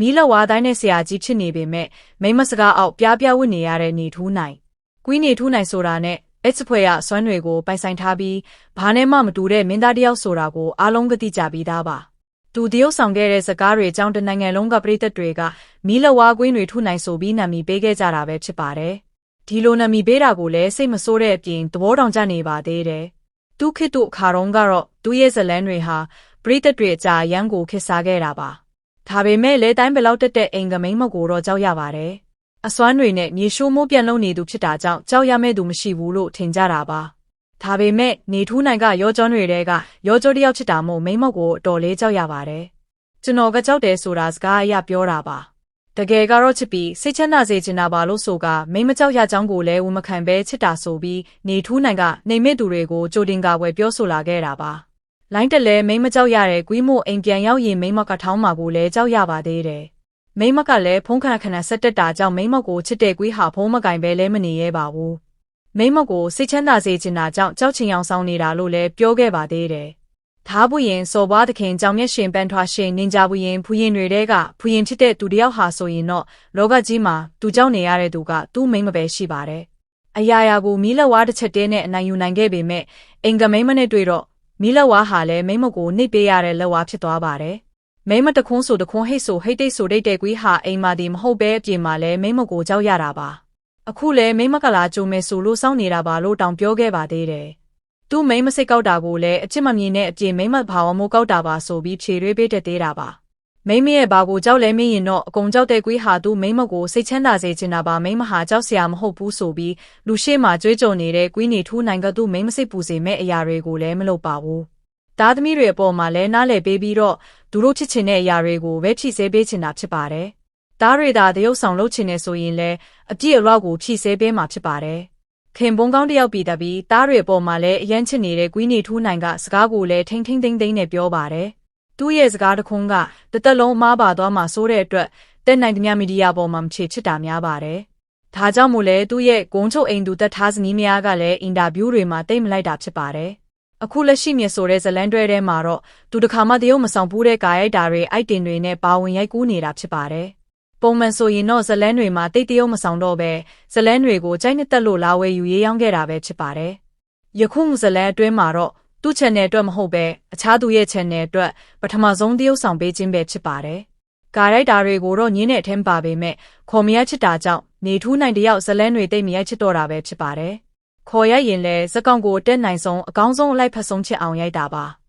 မီးလက်ဝါးတိုင်းနဲ့ဆရာကြီးဖြစ်နေပေမဲ့မိမစကားအောက်ပြားပြားဝတ်နေရတဲ့နေထူးနိုင်။ကွီးနေထူးနိုင်ဆိုတာနဲ့အဲ့စဖွဲ့ရအစွမ်းတွေကိုပိုင်ဆိုင်ထားပြီးဘာနဲ့မှမတူတဲ့မင်းသားတစ်ယောက်ဆိုတာကိုအားလုံးကသိကြပြီးသားပါ။သူတရုပ်ဆောင်ခဲ့တဲ့စကားတွေအကြောင်းတနိုင်ငံလုံးကပြည်သက်တွေကမီးလက်ဝါးကွင်းတွေထူးနိုင်ဆိုပြီးနာမည်ပေးခဲ့ကြတာပဲဖြစ်ပါတယ်။ဒီလိုနာမည်ပေးတာကိုလည်းစိတ်မဆိုးတဲ့အပြင်သဘောတောင်ကျနေပါသေးတယ်။သူခေတ်တို့အခါတုန်းကတော့သူ့ရဲ့ဇလန်းတွေဟာပြည်သက်တွေအကြာရန်ကိုခစ်စားခဲ့တာပါ။ ဒါပေမဲ့လေတိုင်းဘယ်လောက်တက်တဲ့အိမ်ကမိန်းမကိုတော့ကြောက်ရပါတယ်။အစွမ်းတွေနဲ့မြေရှိုးမိုးပြန်လုံးနေသူဖြစ်တာကြောင့်ကြောက်ရမဲ့သူမရှိဘူးလို့ထင်ကြတာပါ။ဒါပေမဲ့နေထူးနိုင်ကရောကျော်တွေတဲကရောကျော်တယောက်ဖြစ်တာမို့မိန်းမကိုအတော်လေးကြောက်ရပါတယ်။ကျွန်တော်ကကြောက်တယ်ဆိုတာစကားအရပြောတာပါ။တကယ်ကတော့ချစ်ပြီးစိတ်ချမ်းသာစေချင်တာပါလို့ဆိုကမိန်းမကြောက်ရကြောင်းကိုလည်းဝန်မခံပဲချစ်တာဆိုပြီးနေထူးနိုင်ကနေမစ်သူတွေကိုကြိုတင်ကာဝယ်ပြောဆိုလာခဲ့တာပါ။ လိုင်းတက်လဲမိမကြောက်ရတဲ့ကွီးမို့အိမ်ပြန်ရောက်ရင်မိမကထောင်းမှာကိုလည်းကြောက်ရပါသေးတယ်။မိမကလည်းဖုံးခဏခဏဆက်တက်တာကြောင့်မိမကိုချစ်တဲ့ကွီးဟာဖုံးမကင်ပဲလဲမနေရဲပါဘူး။မိမကိုစိတ်ချမ်းသာစေချင်တာကြောင့်ကြောက်ချင်အောင်ဆောင်နေတာလို့လည်းပြောခဲ့ပါသေးတယ်။သားဘူးရင်စော်ဘွားသခင်ကြောင့်မျက်ရှင်ပန်းထွားရှင်နင်ကြဘူးရင်ဖူရင်တွေတဲကဖူရင်ဖြစ်တဲ့သူတယောက်ဟာဆိုရင်တော့လောကကြီးမှာသူကြောက်နေရတဲ့သူကသူ့မိမပဲရှိပါတယ်။အရာရာကိုမီးလက်ဝါးတစ်ချက်တည်းနဲ့အနိုင်ယူနိုင်ခဲ့ပေမဲ့အင်္ဂမိမနဲ့တွေ့တော့ မီးလက်ဝါးဟာလည်းမိမကိုနှိပ်ပေးရတဲ့လက်ဝါးဖြစ်သွားပါတယ်။မိမတခွန်းဆိုတခွန်းဟိတ်ဆိုဟိတ်တိတ်ဆိုတိတ်တဲ့ကွေးဟာအိမ်မာဒီမဟုတ်ပဲအပြင်မှာလည်းမိမကိုကြောက်ရတာပါ။အခုလည်းမိမကလာကြုံမယ်ဆိုလို့စောင့်နေတာပါလို့တောင်ပြောခဲ့ပါသေးတယ်။သူ့မိမစိတ်ကောက်တာကိုလည်းအချစ်မမြင်တဲ့အပြင်မိမဘာဝမိုးကောက်တာပါဆိုပြီးဖြေရွေးပေးတတ်သေးတာပါ။ မိမရဲ့ဘာကိုကြောက်လဲမင်းရင်တော့အကုန်ကြောက်တဲ့ကွေးဟာသူ့မိမကိုစိတ်ချမ်းသာစေချင်တာပါမိမဟာကြောက်စရာမဟုတ်ဘူးဆိုပြီးလူရှိမှကြွေးကြော်နေတဲ့ကွေးနေထူးနိုင်ကသူ့မိမစိတ်ပူစေမဲ့အရာတွေကိုလည်းမလုပ်ပါဘူး။သားသမီးတွေအပေါ်မှာလည်းနားလည်ပေးပြီးတော့သူတို့ချစ်ချင်တဲ့အရာတွေကိုပဲဖြည့်ဆည်းပေးချင်တာဖြစ်ပါတယ်။သားတွေသာတရုပ်ဆောင်လုပ်ချင်နေဆိုရင်လည်းအပြည့်အဝကိုဖြည့်ဆည်းပေးမှာဖြစ်ပါတယ်။ခင်ပွန်းကောင်းတယောက်ပြည်တပြီးသားတွေအပေါ်မှာလည်းအယမ်းချစ်နေတဲ့ကွီးနေထူးနိုင်ကစကားကိုလည်းထိမ့်ထိမ့်သိမ့်သိမ့်နဲ့ပြောပါတယ်။ သူ့ရဲ့စကားတစ်ခွန်းကတသက်လုံးအမားပါသွားမှာစိုးတဲ့အတွက်တက်နိုင်သမျှမီဒီယာပေါ်မှာမချေချစ်တာများပါတယ်။ဒါကြောင့်မို့လဲသူ့ရဲ့ဂုံချုပ်အိမ်သူတက်ထားစနီးများကလည်းအင်တာဗျူးတွေမှာတိတ်မလိုက်တာဖြစ်ပါတယ်။အခုလက်ရှိမြစ်ဆိုတဲ့ဇလန်တွဲထဲမှာတော့သူတခါမှတရုတ်မဆောင်ဘူးတဲ့ကာရိုက်တာတွေအိုက်တင်တွေနဲ့ပါဝင်ရိုက်ကူးနေတာဖြစ်ပါတယ်။ပုံမှန်ဆိုရင်တော့ဇလန်တွေမှာတိတ်တရုတ်မဆောင်တော့ပဲဇလန်တွေကိုကြိုက်နှစ်သက်လို့လာဝယ်ယူရေးရောင်းခဲ့တာပဲဖြစ်ပါတယ်။ယခုဇလန်အတွင်းမှာတော့ သူ့ channel အတွက်မဟုတ်ပဲအခြားသူရဲ့ channel အတွက်ပထမဆုံးတရုတ်ဆောင်ပေးခြင်းပဲဖြစ်ပါတယ်။ကာရိုက်တာတွေကိုတော့ညင်းတဲ့အထင်းပါပေမဲ့ခေါ်မရချစ်တာကြောင့်နေထူးနိုင်တယောက်ဇလန်တွေတိတ်မရိုက်ချစ်တော့တာပဲဖြစ်ပါတယ်။ခေါ်ရိုက်ရင်လည်းဇက်ကောင်ကိုတက်နိုင်ဆုံးအကောင်းဆုံးအလိုက်ဖက်ဆုံးချစ်အောင်ရိုက်တာပါ။